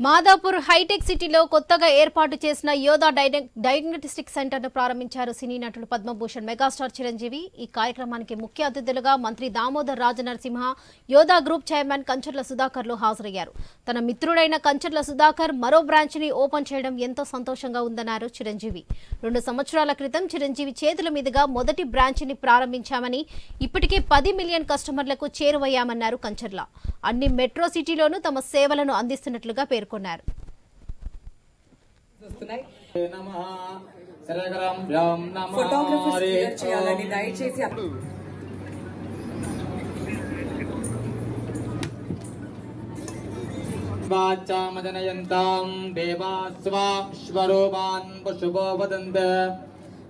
Madhapur hitech సిటీలో కొత్తగా ఏర్పాటు చేసిన యోధా డైన- డయాగ్నోస్టిక్ సెంటర్ను ప్రారంభించారు సినీ నటుడు పద్మభూషణ్ మెగాస్టార్ చిరంజీవి. ఈ కార్యక్రమానికి ముఖ్య అతిథులుగా మంత్రి దామోదర్ రాజనరసింహ యోధా గ్రూప్ చైర్మన్ కంచర్ల సుధాకర్లు హాజరయ్యారు. తన మిత్రుడైన కంచర్ల సుధాకర్ మరో బ్రాంచ్ని ఓపెన్ చేయడం ఎంతో సంతోషంగా ఉందన్నారు చిరంజీవి. రెండు సంవత్సరాల క్రితం చిరంజీవి చేతుల మీదుగా మొదటి బ్రాంచ్ని ప్రారంభించామని ఇప్పటికే పది మిలియన్ కస్టమర్లకు చేరువయ్యామన్నారు కంచర్ల. అన్ని మెట్రో సిటీలోనూ తమ సేవలను అందిస్తున్నట్లుగా పేర్కొన్నారు. వాచామజనయంతాం దేవాస్వాశ్వరూపాన్ పశుభో వదంత.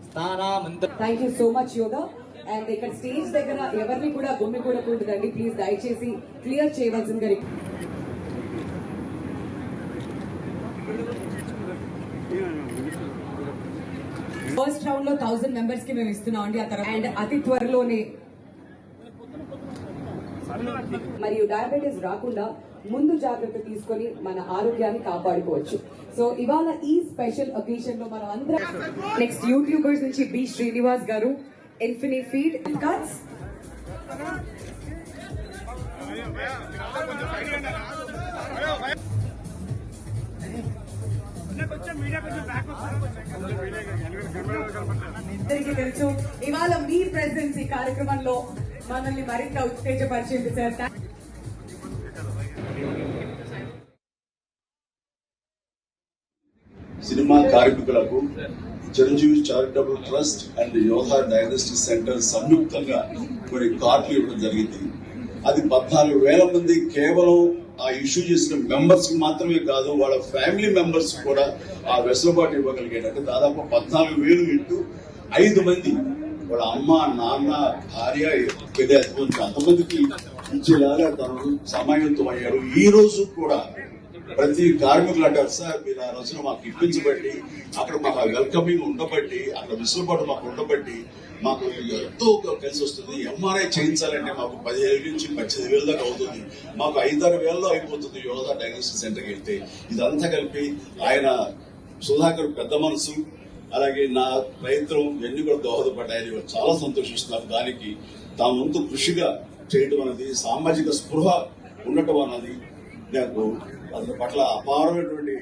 స్థానామంత thank you so much yoga and ఇక్కడ స్టేజ్ దగ్గర ఎవరిని కూడా గుమ్మి కూడకూడదండి. ప్లీజ్ దయచేసి క్లియర్ చేయవలసిందిగా రిక్- ఫస్ట్ రౌండ్లో థౌసండ్ మెంబర్స్కి మేము ఇస్తున్నాం అండి ఆ తర్వాత అండ్ అతి త్వరలోనే మరియు డయాబెటీస్ రాకుండా ముందు జాగ్రత్త తీసుకొని మన ఆరోగ్యాన్ని కాపాడుకోవచ్చు. సో ఇవాళ ఈ స్పెషల్ ఒకేషన్లో మనం అందరం నెక్స్ట్ యూట్యూబర్స్ నుంచి బి శ్రీనివాస్ గారు ఇన్ఫినీ ఫీడ్ కట్స్ అందరికీ తెలుసు ఇవాళ మీ ప్రెసెన్స్ ఈ కార్యక్రమంలో మనల్ని మరింత ఉత్తేజపరిచింది సార్ సినిమా కార్మికులకు Chiranjeevi charitable trust and Yodha diagnostic centre సంయుక్తంగా కొన్ని కార్డులు ఇవ్వడం జరిగింది. అది పద్నాలుగు వేల మంది కేవలం ఆ ఇష్యూ చేసిన మెంబర్స్కి మాత్రమే కాదు వాళ్ళ ఫ్యామిలీ మెంబర్స్ కూడా ఆ వెసులుబాటు ఇవ్వగలిగేటట్టు దాదాపు పద్నాలుగు వేలు ఇట్టు ఐదు మంది వాళ్ళ అమ్మ నాన్న భార్య పెద్ద కొంచెం అంతమందికి ఇచ్చేలాగా తను సమాయత్తం అయ్యారు. ఈ రోజు కూడా ప్రతి కార్మికులు అంటారు సార్ మీరు ఆ రోజున మాకు ఇప్పించబట్టి అక్కడ మాకు వెల్కమింగ్ ఉండబట్టి అక్కడ విసులుబాటు మాకు ఉండబట్టి మాకు ఎంతో కలిసి వస్తుంది. ఎంఆర్ఐ చేయించాలంటే మాకు పదిహేను నుంచి పద్దెనిమిది వేల దాకా అవుతుంది. మాకు ఐదారు వేలలో అయిపోతుంది యోగా డయాగ్నోస్టిక్ సెంటర్కి వెళ్తే. ఇదంతా కలిపి ఆయన సుధాకర్ పెద్ద మనసు అలాగే నా ప్రయత్నం ఇవన్నీ కూడా దోహదపడ్డాయని చాలా సంతోషిస్తున్నారు. దానికి తాము వంతు కృషిగా చేయడం అనేది సామాజిక స్పృహ ఉండటం అన్నది నాకు అతని పట్ల అపారమైనటువంటి